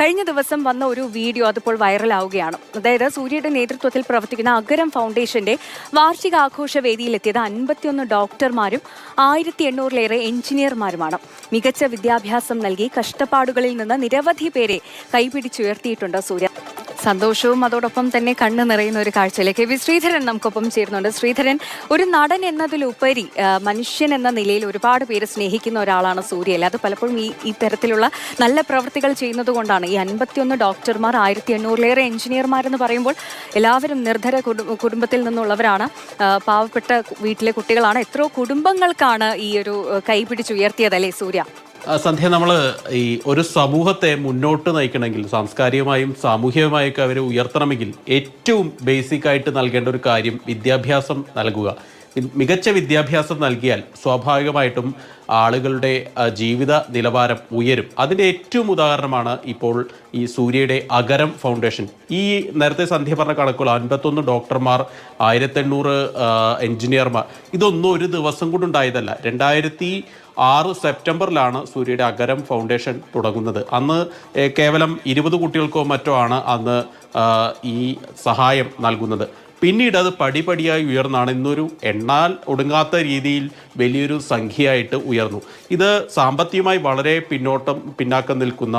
കഴിഞ്ഞ ദിവസം വന്ന ഒരു വീഡിയോ അതിപ്പോൾ വൈറലാവുകയാണ്. അതായത് സൂര്യയുടെ നേതൃത്വത്തിൽ പ്രവർത്തിക്കുന്ന അഗരം ഫൗണ്ടേഷന്റെ വാർഷിക ആഘോഷ വേദിയിലെത്തിയത് അൻപത്തിയൊന്ന് ഡോക്ടർമാരും ആയിരത്തി എണ്ണൂറിലേറെ എഞ്ചിനീയർമാരുമാണ്. മികച്ച വിദ്യാഭ്യാസം നൽകി കഷ്ടപ്പാടുകളിൽ നിന്ന് നിരവധി പേരെ കൈപിടിച്ചുയർത്തിയിട്ടുണ്ട് സൂര്യ സന്തോഷവും അതോടൊപ്പം തന്നെ കണ്ണു നിറയുന്ന ഒരു കാഴ്ചയിലേക്ക് വി ശ്രീധരൻ നമുക്കൊപ്പം ചേരുന്നുണ്ട്. ശ്രീധരൻ ഒരു നടൻ എന്നതിലുപരി മനുഷ്യൻ എന്ന നിലയിൽ ഒരുപാട് പേര് സ്നേഹിക്കുന്ന ഒരാളാണ് സൂര്യ അത് പലപ്പോഴും ഈ ഇത്തരത്തിലുള്ള തരത്തിലുള്ള നല്ല പ്രവൃത്തികൾ ചെയ്യുന്നത് കൊണ്ടാണ്. ഈ അൻപത്തിയൊന്ന് ഡോക്ടർമാർ ആയിരത്തി എണ്ണൂറിലേറെ എഞ്ചിനീയർമാരെന്ന് പറയുമ്പോൾ എല്ലാവരും നിർധര കുടുംബത്തിൽ നിന്നുള്ളവരാണ്. പാവപ്പെട്ട വീട്ടിലെ കുട്ടികളാണ്. എത്രയോ കുടുംബങ്ങൾക്കാണ് ഈ ഒരു കൈപിടിച്ചുയർത്തിയതല്ലേ സൂര്യ? സന്ധ്യ നമ്മൾ ഈ ഒരു സമൂഹത്തെ മുന്നോട്ട് നയിക്കണമെങ്കിൽ സാംസ്കാരികമായും സാമൂഹികമായൊക്കെ അവരെ ഉയർത്തണമെങ്കിൽ ഏറ്റവും ബേസിക് ആയിട്ട് നൽകേണ്ട ഒരു കാര്യം വിദ്യാഭ്യാസം നൽകുക. മികച്ച വിദ്യാഭ്യാസം നൽകിയാൽ സ്വാഭാവികമായിട്ടും ആളുകളുടെ ജീവിത നിലവാരം ഉയരും. അതിന്റെ ഏറ്റവും ഉദാഹരണമാണ് ഇപ്പോൾ ഈ സൂര്യയുടെ അഗരം ഫൗണ്ടേഷൻ. ഈ നേരത്തെ സന്ധ്യ പറഞ്ഞ കണക്കുകൾ അൻപത്തൊന്ന് ഡോക്ടർമാർ ആയിരത്തെണ്ണൂറ് എഞ്ചിനീയർമാർ ഇതൊന്നും ഒരു ദിവസം കൊണ്ടുണ്ടായതല്ല രണ്ടായിരത്തി ആറ് സെപ്റ്റംബറിലാണ് സൂര്യയുടെ അഗരം ഫൗണ്ടേഷൻ തുടങ്ങുന്നത്. അന്ന് കേവലം ഇരുപത് കുട്ടികൾക്കോ മറ്റോ ആണ് അന്ന് ഈ സഹായം നൽകുന്നത്. പിന്നീട് അത് പടിപടിയായി ഉയർന്നാണ്. ഇന്നൊരു എണ്ണാൽ ഒടുങ്ങാത്ത രീതിയിൽ വലിയൊരു സംഖ്യയായിട്ട് ഉയർന്നു. ഇത് സാമ്പത്തികമായി വളരെ പിന്നോട്ടം പിന്നാക്കം നിൽക്കുന്ന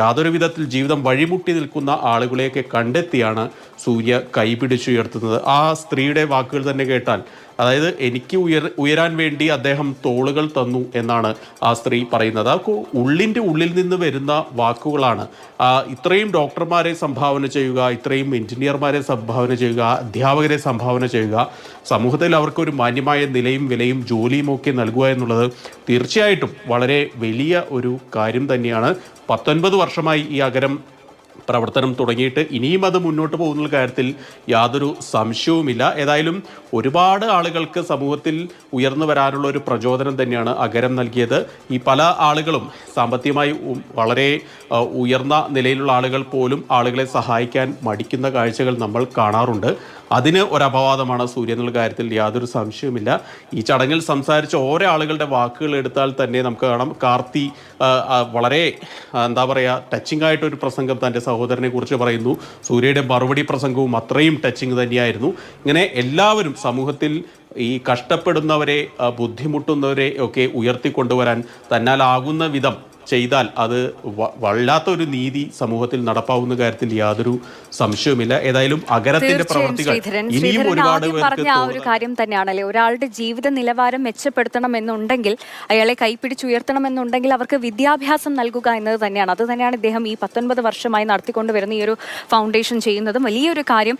യാതൊരു വിധത്തിൽ ജീവിതം വഴിമുട്ടി നിൽക്കുന്ന ആളുകളെയൊക്കെ കണ്ടെത്തിയാണ് സൂര്യ കൈപിടിച്ചുയർത്തുന്നത്. ആ സ്ത്രീയുടെ വാക്കുകൾ തന്നെ കേട്ടാൽ അതായത് എനിക്ക് ഉയർ ഉയരാൻ വേണ്ടി അദ്ദേഹം തോളുകൾ തന്നു എന്നാണ് ആ സ്ത്രീ പറയുന്നത്. ആ ഉള്ളിന്റെ ഉള്ളിൽ നിന്ന് വരുന്ന വാക്കുകളാണ്. ഇത്രയും ഡോക്ടർമാരെ സംഭാവന ചെയ്യുക ഇത്രയും എഞ്ചിനീയർമാരെ സംഭാവന ചെയ്യുക അധ്യാപകരെ സംഭാവന ചെയ്യുക സമൂഹത്തിൽ അവർക്ക് ഒരു മാന്യമായ നിലയും വിലയും ജോലിയും ഒക്കെ നൽകുക എന്നുള്ളത് തീർച്ചയായിട്ടും വളരെ വലിയ ഒരു കാര്യം തന്നെയാണ്. പത്തൊൻപത് വർഷമായി ഈ അകരം പ്രവർത്തനം തുടങ്ങിയിട്ട് ഇനിയും അത് മുന്നോട്ട് പോകുന്ന കാര്യത്തിൽ യാതൊരു സംശയവുമില്ല. ഏതായാലും ഒരുപാട് ആളുകൾക്ക് സമൂഹത്തിൽ ഉയർന്നു വരാനുള്ള ഒരു പ്രചോദനം തന്നെയാണ് അഗരം നൽകിയത്. ഈ പല ആളുകളും സാമ്പത്തികമായി വളരെ ഉയർന്ന നിലയിലുള്ള ആളുകൾ പോലും ആളുകളെ സഹായിക്കാൻ മടിക്കുന്ന കാഴ്ചകൾ നമ്മൾ കാണാറുണ്ട്. അതിന് ഒരപവാദമാണ് അപവാദമാണ് സൂര്യ എന്നുള്ള കാര്യത്തിൽ യാതൊരു സംശയവുമില്ല. ഈ ചടങ്ങിൽ സംസാരിച്ച ഓരോ ആളുകളുടെ വാക്കുകൾ എടുത്താൽ തന്നെ നമുക്ക് കാണാം. കാർത്തി വളരെ എന്താ പറയുക ടച്ചിങ് ആയിട്ടൊരു പ്രസംഗം തന്റെ സഹോദരനെ കുറിച്ച് പറയുന്നു. സൂര്യയുടെ മറുപടി പ്രസംഗവും അത്രയും ടച്ചിങ് തന്നെയായിരുന്നു. ഇങ്ങനെ എല്ലാവരും സമൂഹത്തിൽ ഈ കഷ്ടപ്പെടുന്നവരെ ബുദ്ധിമുട്ടുന്നവരെ ഒക്കെ ഉയർത്തിക്കൊണ്ടുവരാൻ തന്നാലാകുന്ന വിധം ചെയ്താൽ അത് വല്ലാത്തൊരു നീതി സമൂഹത്തിൽ നടപ്പാവുന്ന കാര്യത്തിൽ യാതൊരു സംശയവുമില്ല. ഏതായാലും തീർച്ചയായും പ്രവർത്തികൾ ഇനിയും ഒരുപാട് പറഞ്ഞ ആ ഒരു കാര്യം തന്നെയാണല്ലേ? ഒരാളുടെ ജീവിത നിലവാരം മെച്ചപ്പെടുത്തണം എന്നുണ്ടെങ്കിൽ അയാളെ കൈപ്പിടിച്ചുയർത്തണമെന്നുണ്ടെങ്കിൽ അവർക്ക് വിദ്യാഭ്യാസം നൽകുക എന്നത് തന്നെയാണ്. അത് തന്നെയാണ് ഇദ്ദേഹം ഈ പത്തൊൻപത് വർഷമായി നടത്തിക്കൊണ്ടുവരുന്ന ഈ ഒരു ഫൗണ്ടേഷൻ ചെയ്യുന്നതും വലിയൊരു കാര്യം.